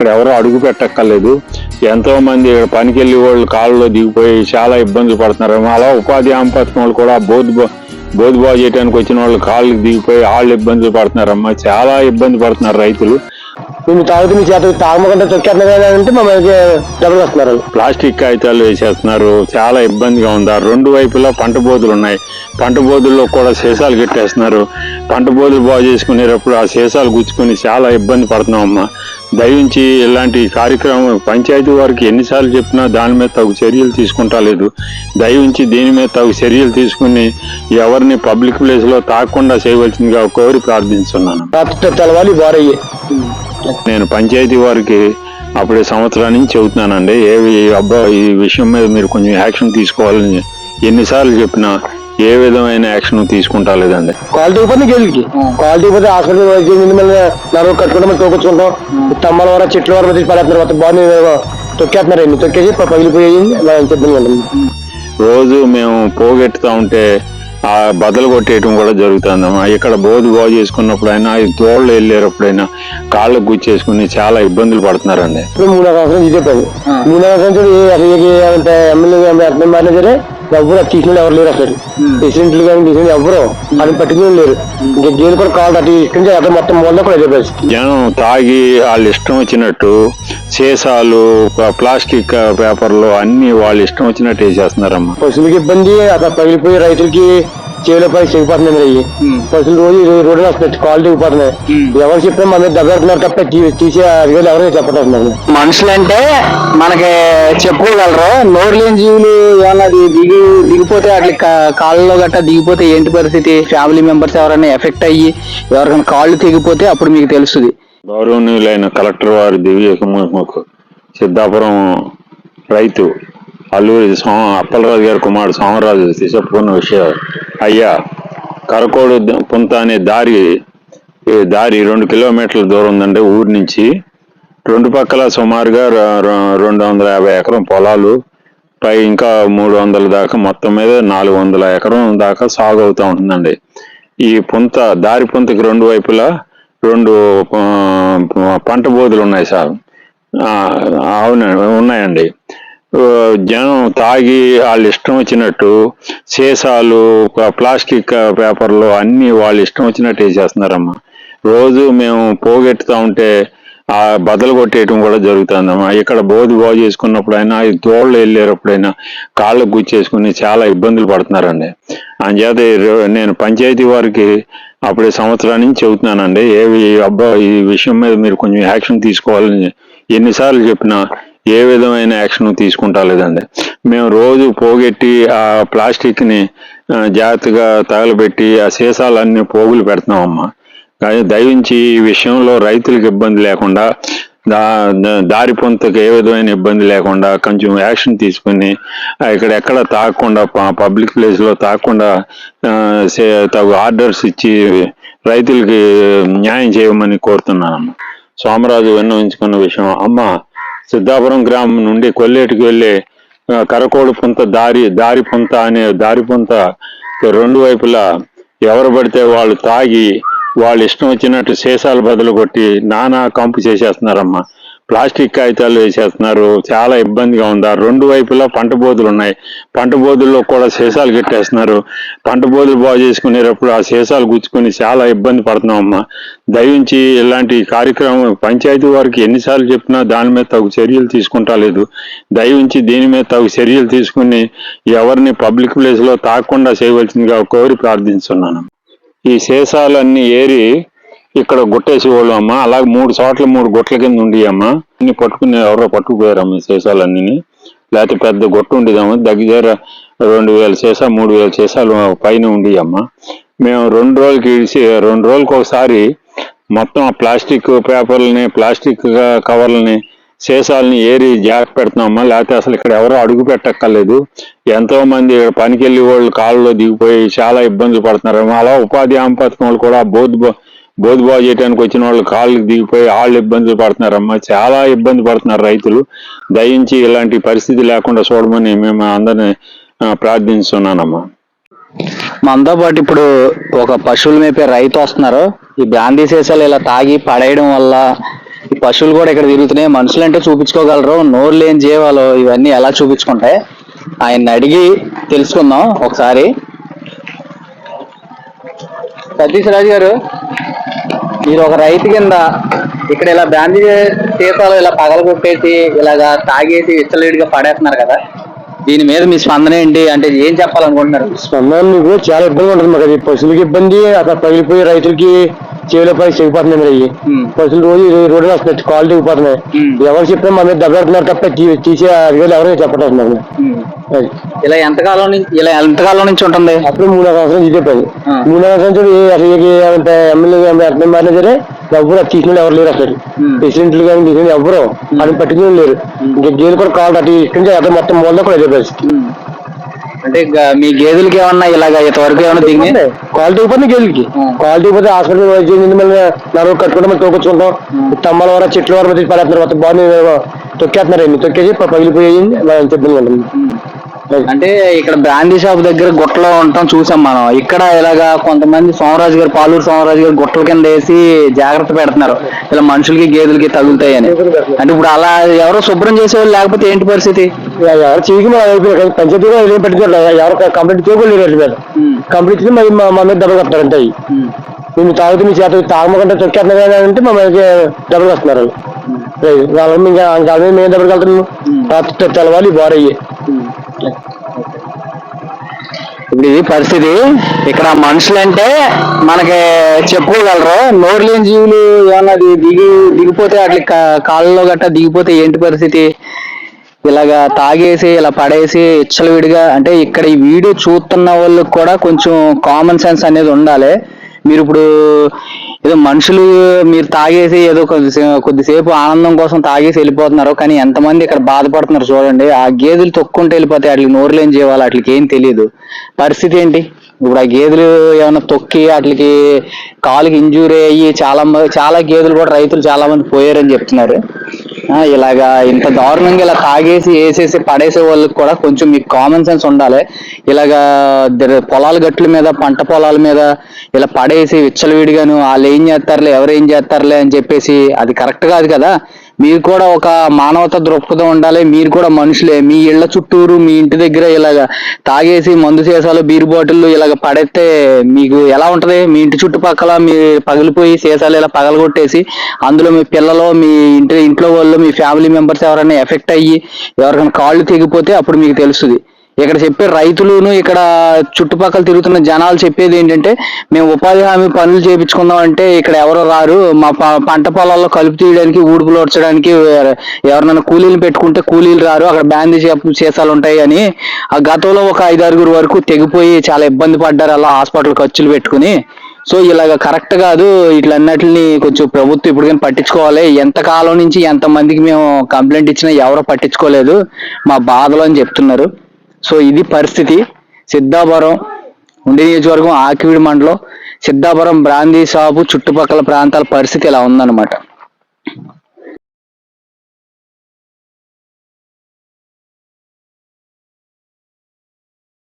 ఇక్కడ ఎవరు అడుగు పెట్టక్కర్లేదు. ఎంతో మంది ఇక్కడ పనికి వెళ్ళి వాళ్ళు కాళ్ళలో దిగిపోయి చాలా ఇబ్బందులు పడుతున్నారు. అలా ఉపాధి హామీ పథకం వాళ్ళు కూడా బోధ్ బోధ్ బాగు చేయడానికి వచ్చిన వాళ్ళు కాళ్ళకి దిగిపోయి వాళ్ళు ఇబ్బందులు పడుతున్నారమ్మా చాలా ఇబ్బంది పడుతున్నారు రైతులు. మేము తాగుతూ మీ చేత తాగమకుండా తొక్కేస్తున్నారు అంటే మమ్మల్ని డబ్బులు వస్తున్నారు. ప్లాస్టిక్ కాగితాలు వేసేస్తున్నారు. చాలా ఇబ్బందిగా ఉంది. రెండు వైపులా పంట బోధులు ఉన్నాయి. పంట బోధుల్లో కూడా సీసాలు కట్టేస్తున్నారు. పంట బోధులు బాగు చేసుకునేటప్పుడు ఆ సీసాలు గుచ్చుకొని చాలా ఇబ్బంది పడుతున్నాం అమ్మా. దయించి ఇలాంటి కార్యక్రమం పంచాయతీ వారికి ఎన్నిసార్లు చెప్పినా దాని మీద తగు చర్యలు తీసుకుంటా లేదు. దయించి దీని మీద తగు చర్యలు తీసుకుని ఎవరిని పబ్లిక్ ప్లేస్లో తాకుండా చేయవలసిందిగా కోరి ప్రార్థిస్తున్నాను. రాత్రి తెల్లవాలి బారయ్యి నేను పంచాయతీ వారికి అప్పుడే సంవత్సరాల నుంచి చెబుతున్నానండి. ఏ అబ్బా ఈ విషయం మీద మీరు కొంచెం యాక్షన్ తీసుకోవాలని ఎన్నిసార్లు చెప్పినా ఏ విధమైన యాక్షన్ తీసుకుంటా లేదండి. క్వాలిటీ పోతే గెలికి క్వాలిటీ పోతే హాస్పిటల్ నలుగురు కట్టుకుంటాం తోకొచ్చుకుంటాం. తమ్మల వర చెట్ల వర తీసి పడేస్తున్నారు మొత్తం బాగా తొక్కేస్తున్నారు ఎన్ని తొక్కేసి ప- పగిలిపోయి అలా ఎంత ఇబ్బంది ఉంటుంది రోజు మేము పోగెట్టుతా ఉంటే ఆ బదలు కొట్టేయటం కూడా జరుగుతుందమ్మా ఇక్కడ బోధి బాగు చేసుకున్నప్పుడైనా ఈ తోళ్ళు వెళ్ళేటప్పుడైనా కాళ్ళకు గుచ్చేసుకుని చాలా ఇబ్బందులు పడుతున్నారండి మూడు సంవత్సరం ఇదే పని మూడు సంవత్సరం ఎమ్మెల్యే ఎమ్మెల్యే మారినా సరే ఎవరు తీసిన ఎవరు లేరు అసలు ప్రెసిడెంట్లు కానీ తీసిన ఎవరు అది పట్టుకుని లేరు ఇంకా జైలు కూడా కావాలి అటు ఇక్కడి మొత్తం మూలలో కూడా జనం తాగి వాళ్ళ ఇష్టం వచ్చినట్టు సీసాలు ప్లాస్టిక్ పేపర్లు అన్ని వాళ్ళ ఇష్టం వచ్చినట్టు వేసేస్తున్నారమ్మా. పశువులకి ఇబ్బంది అక్కడ పగిలిపోయి రైతులకి చేలో పై చెగిపోతున్నాయి పశువులు రోజు రోడ్డు వస్తున్నాయి క్వాలిటీ ఇవ్వబోతున్నాయి ఎవరు చెప్పినా మన మీద దెబ్బతున్నారు తప్ప తీసే అధికారులు ఎవరైనా చెప్పట్లేదు మనుషులంటే మనకి చెప్పుకోగలరు నోరు లేని జీవులు ఏమన్నా దిగి దిగిపోతే అట్లా కాళ్ళలో గట్టా దిగిపోతే ఏంటి పరిస్థితి? ఫ్యామిలీ మెంబర్స్ ఎవరైనా ఎఫెక్ట్ అయ్యి ఎవరికైనా కాళ్ళు తెగిపోతే అప్పుడు మీకు తెలుస్తుంది. గౌరవనీయులైన కలెక్టర్ వారి దివ్య కుమార్కు సిద్ధాపురం రైతు అల్లూరి సోమ అప్పలరాజు గారి కుమారుడు సోమరాజు చెప్పుకున్న విషయం. అయ్యా కరకోడు పుంత అనే దారి ఈ దారి రెండు కిలోమీటర్ల దూరం ఉందండి ఊరి నుంచి రెండు పక్కల సుమారుగా రెండు వందల యాభై ఎకరం పొలాలు పై ఇంకా మూడు వందల దాకా మొత్తం మీద నాలుగు వందల ఎకరం దాకా సాగు అవుతూ ఉంటుందండి. ఈ పుంత దారి పుంతకి రెండు వైపులా రెండు పంట బోధులు ఉన్నాయి సార్. అవునండి ఉన్నాయండి. జనం తాగి వాళ్ళ ఇష్టం వచ్చినట్టు సీసాలు ప్లాస్టిక్ పేపర్లు అన్ని వాళ్ళ ఇష్టం వచ్చినట్టు వేసేస్తున్నారమ్మా. రోజు మేము పోగెట్టుతూ ఉంటే ఆ బదలు కొట్టేయటం కూడా జరుగుతుందమ్మా. ఇక్కడ బోధి బాగు చేసుకున్నప్పుడైనా ఈ తోళ్ళు వెళ్ళేటప్పుడైనా కాళ్ళకు గుచ్చేసుకుని చాలా ఇబ్బందులు పడుతున్నారండి. అంచేత నేను పంచాయతీ వారికి అప్పుడే సంవత్సరాల నుంచి చెబుతున్నానండి. ఏవి అబ్బా ఈ విషయం మీద మీరు కొంచెం యాక్షన్ తీసుకోవాలని ఎన్నిసార్లు చెప్పినా ఏ విధమైన యాక్షన్ తీసుకుంటా లేదండి. మేము రోజు పోగెట్టి ఆ ప్లాస్టిక్ని జాగ్రత్తగా తగలబెట్టి ఆ సీసాలన్నీ పోగులు పెడుతున్నామమ్మా. కానీ దయించి ఈ విషయంలో రైతులకు ఇబ్బంది లేకుండా దా దారి పొంతకు ఏ విధమైన ఇబ్బంది లేకుండా కొంచెం యాక్షన్ తీసుకుని ఇక్కడ ఎక్కడ తాగకుండా పబ్లిక్ ప్లేస్లో తాగకుండా సే- తగు ఆర్డర్స్ ఇచ్చి రైతులకి న్యాయం చేయమని కోరుతున్నాను సోమరాజు విన్నవించుకున్న విషయం అమ్మ సిద్ధాపురం గ్రామం నుండి కొల్లేటికి వెళ్ళే కరకోడు పుంత దారి దారి పుంత అనే దారి పుంత రెండు వైపులా ఎవరు పడితే వాళ్ళు తాగి వాళ్ళు ఇష్టం వచ్చినట్టు సీసాలు బదులు కొట్టి నానా కంపు చేసేస్తున్నారమ్మా. ప్లాస్టిక్ కాగితాలు వేసేస్తున్నారు. చాలా ఇబ్బందిగా ఉంది. ఆ రెండు వైపులా పంట బోధులు ఉన్నాయి. పంట బోధుల్లో కూడా సీసాలు కట్టేస్తున్నారు. పంట బోధులు బాగు చేసుకునేటప్పుడు ఆ సీసాలు గుచ్చుకొని చాలా ఇబ్బంది పడుతున్నాం అమ్మా దయించి ఇలాంటి కార్యక్రమం పంచాయతీ వారికి ఎన్నిసార్లు చెప్పినా దాని మీద తగు చర్యలు తీసుకుంటా లేదు. దయించి దీని మీద తగు చర్యలు తీసుకుని ఎవరిని పబ్లిక్ ప్లేస్లో తాకుండా చేయవలసిందిగా కోరి ప్రార్థిస్తున్నాను. ఈ సీసాలన్నీ ఏరి ఇక్కడ గుట్టేసి వాళ్ళు అమ్మ అలాగే మూడు చోట్ల మూడు గుట్ల కింద ఉండేయమ్మా. అన్ని పట్టుకుని ఎవరో పట్టుకుపోయారమ్మ ఈ లేకపోతే పెద్ద గుట్ట ఉండేదమ్మ. దగ్గర రెండు వేల సీసా మూడు వేల సీసాలు పైన ఉండి మేము రెండు రోజులకి ఇడిసి రెండు రోజులకి ఒకసారి మొత్తం ఆ ప్లాస్టిక్ పేపర్లని ప్లాస్టిక్ కవర్లని సీసాలని ఏరి జాగ్రత్త పెడుతున్నామా? లేకపోతే అసలు ఇక్కడ ఎవరు అడుగు పెట్టక్కర్లేదు. ఎంతో మంది ఇక్కడ పనికి వెళ్ళి వాళ్ళు కాళ్ళలో దిగిపోయి చాలా ఇబ్బందులు పడుతున్నారు. అలా ఉపాధి హామీ పథకం వాళ్ళు కూడా బోధ్ బోధ్ బాగు చేయడానికి వచ్చిన వాళ్ళు కాళ్ళకి దిగిపోయి వాళ్ళు ఇబ్బందులు పడుతున్నారమ్మా. చాలా ఇబ్బంది పడుతున్నారు రైతులు. దయించి ఇలాంటి పరిస్థితి లేకుండా చూడమని మేము అందరిని ప్రార్థిస్తున్నానమ్మా. మనతో పాటు ఇప్పుడు ఒక పశువులు మేపే రైతు వస్తున్నారు. ఈ బ్రాందీ సీసాలు ఇలా తాగి పడేయడం వల్ల ఈ పశువులు కూడా ఇక్కడ తిరుగుతున్నాయి. మనుషులు అంటే చూపించుకోగలరు. నోరు లేని జీవాలు ఇవన్నీ ఎలా చూపించుకుంటాయి? ఆయన అడిగి తెలుసుకుందాం ఒకసారి. సతీష్ రాజు గారు మీరు ఒక రైతు కింద ఇక్కడ ఇలా బ్యాండీ సీసాలు ఇలా పగల కొట్టేసి ఇలాగా తాగేసి విచ్చలవిడిగా పడేస్తున్నారు కదా. దీని మీద మీ స్పందన ఏంటి? అంటే ఏం చెప్పాలనుకుంటున్నారు? స్పందన మీకు చాలా ఇబ్బంది ఉంటుంది మాకు. అది పశువులకి ఇబ్బంది అక్కడ పగిలిపోయి రైతులకి చేలో పై చెగిపోతున్నాయి మరి. పశువులు రోజు రోడ్డు వస్తున్నాయి కాలు దిగిపోతున్నాయి. ఎవరు చెప్పినా మా మీద దెబ్బలాడుతున్నారు తప్ప తీసే అధికారులు ఎవరైనా అది. ఇలా ఎంతకాలం నుంచి ఇలా ఎంతకాలం నుంచి ఉంటుంది? అప్పుడు మూడు సంవత్సరం ఇదే ఆ. మూడు సంవత్సరం అసలు ఎమ్మెల్యే ఎమ్మెల్యే మారినా సరే ఎవరు తీసిన ఎవరు లేరు అసలు. ప్రెసిడెంట్లు కానీ తీసిన ఎవరు? అది పట్టించిన లేరు. ఇంకా జైలు కూడా కావాలి అటు ఇక్కడి మొత్తం మూలలో కూడా పరిస్థితి. అంటే మీ గేదెలకి ఏమన్నా ఇలాగ ఇంతవరకు ఏమన్నా దిగి క్వాలిటీ పోతే గెలికి ఆ. క్వాలిటీ పోతే హాస్పిటల్ మళ్ళీ నలుగురు కట్టుకుంటే మళ్ళీ తోకొచ్చుకుంటాం. తమ్మల వర చెట్ల వరకు పడేస్తున్నారు మొత్తం తొక్కేస్తున్నారు తొక్కేసి ప- పగిలిపోయి అంత ఇబ్బంది ఉంటుంది అది. అంటే ఇక్కడ బ్రాండీ షాప్ దగ్గర గుట్టలో ఉంటాం చూసాం మనం. ఇక్కడ ఇలాగా కొంతమంది సోమరాజు గారు పాలూరు సోమరాజు గారు గుట్టల కింద వేసి జాగ్రత్త పెడుతున్నారు. ఇలా మనుషులకి గేదెలకి తగులుతాయని అంటే ఇప్పుడు అలా ఎవరో శుభ్రం చేసేవాళ్ళు లేకపోతే ఏంటి పరిస్థితి? ఎవరు చేయకి మన అయిపోయి పంచాయతీ కూడా ఏం పెట్టుకోవట్లేదు ఎవరు కంప్లీట్ చేయకూడదు మీద కంప్లీట్ మరి మా మీద డబ్బులు కట్టారు అంటే అవి మేము తాగుతూ మీ చేత తొక్కేస్తున్నారు కానీ అంటే మా మీద డబ్బులు వస్తున్నారు వాళ్ళు. మీద ఇంకా మేము డబ్బులు కలుతున్నాం తెలవాలి బారయ్యి ఇది పరిస్థితి. ఇక్కడ మనుషులంటే మనకి చెప్పుకోగలరు. నోరు లేని జీవులు ఏమన్నా అది దిగి దిగిపోతే అట్లా కాళ్ళలో గట్టా దిగిపోతే ఏంటి పరిస్థితి? ఇలాగా తాగేసి ఇలా పడేసి విడిగా అంటే ఇక్కడ ఈ వీడియో చూస్తున్న వాళ్ళకి కూడా కొంచెం కామన్ సెన్స్ అనేది ఉండాలి. మీరు ఇప్పుడు ఏదో మనుషులు మీరు తాగేసి ఏదో కొద్దిసే- కొద్దిసేపు ఆనందం కోసం తాగేసి వెళ్ళిపోతున్నారు కానీ ఎంతమంది ఇక్కడ బాధపడుతున్నారు చూడండి. ఆ గేదెలు తొక్కుంటే వెళ్ళిపోతాయి వాటికి నోరులేని చేయాలి వాటికి ఏం తెలియదు పరిస్థితి ఏంటి? ఇప్పుడు ఆ గేదెలు ఏమైనా తొక్కి వాటికి కాలుకి ఇంజూరీ అయ్యి చాలా మంది చాలా గేదెలు కూడా రైతులు చాలా మంది పోయారని చెప్తున్నారు. ఇలాగా ఇంత దారుణంగా ఇలా తాగేసి వేసేసి పడేసే వాళ్ళకి కూడా కొంచెం మీకు కామన్ సెన్స్ ఉండాలి. ఇలాగా పొలాల గట్ల మీద పంట పొలాల మీద ఇలా పడేసి విచ్చలవిడిగాను వాళ్ళు ఏం చేస్తారులే ఎవరు ఏం చేస్తారులే అని చెప్పేసి అది కరెక్ట్ కాదు కదా. మీరు కూడా ఒక మానవత దృక్పథం ఉండాలి. మీరు కూడా మనుషులే. మీ ఇళ్ళ చుట్టూరు మీ ఇంటి దగ్గర ఇలాగ తాగేసి మందు సీసాలు బీర్ బాటిల్ ఇలాగ పడేస్తే మీకు ఎలా ఉంటది? మీ ఇంటి చుట్టుపక్కల మీ పగిలిపోయి సీసాలు ఇలా పగలగొట్టేసి అందులో మీ పిల్లలు మీ ఇంటి ఇంట్లో వాళ్ళు మీ ఫ్యామిలీ మెంబర్స్ ఎవరైనా ఎఫెక్ట్ అయ్యి ఎవరికైనా కాళ్ళు తెగిపోతే అప్పుడు మీకు తెలుస్తుంది. ఇక్కడ చెప్పే రైతులును ఇక్కడ చుట్టుపక్కల తిరుగుతున్న జనాలు చెప్పేది ఏంటంటే మేము ఉపాధి హామీ పనులు చేయించుకుందాం అంటే ఇక్కడ ఎవరు రారు. మా ప- పంట పొలాల్లో కలుపు తీయడానికి ఊడుపులు వచ్చడానికి ఎవరినైనా కూలీలు పెట్టుకుంటే కూలీలు రారు. అక్కడ బ్యాంది చేసాలు ఉంటాయి అని. ఆ గతంలో ఒక ఐదారుగురు వరకు తెగిపోయి చాలా ఇబ్బంది పడ్డారు. అలా హాస్పిటల్ ఖర్చులు పెట్టుకుని. సో ఇలాగ కరెక్ట్ కాదు. ఇట్లన్నిటిని కొంచెం ప్రభుత్వం ఇప్పుడు కానీ పట్టించుకోవాలి. ఎంత కాలం నుంచి ఎంతమందికి మేము కంప్లైంట్ ఇచ్చినా ఎవరో పట్టించుకోలేదు. మా బాధలు అని చెప్తున్నారు. సో ఇది పరిస్థితి. సిద్ధాపురం ఉండి నియోజకవర్గం ఆకివీడి మండలం. సిద్ధాపురం బ్రాందీ షాపు చుట్టుపక్కల ప్రాంతాల పరిస్థితి ఇలా ఉందన్నమాట.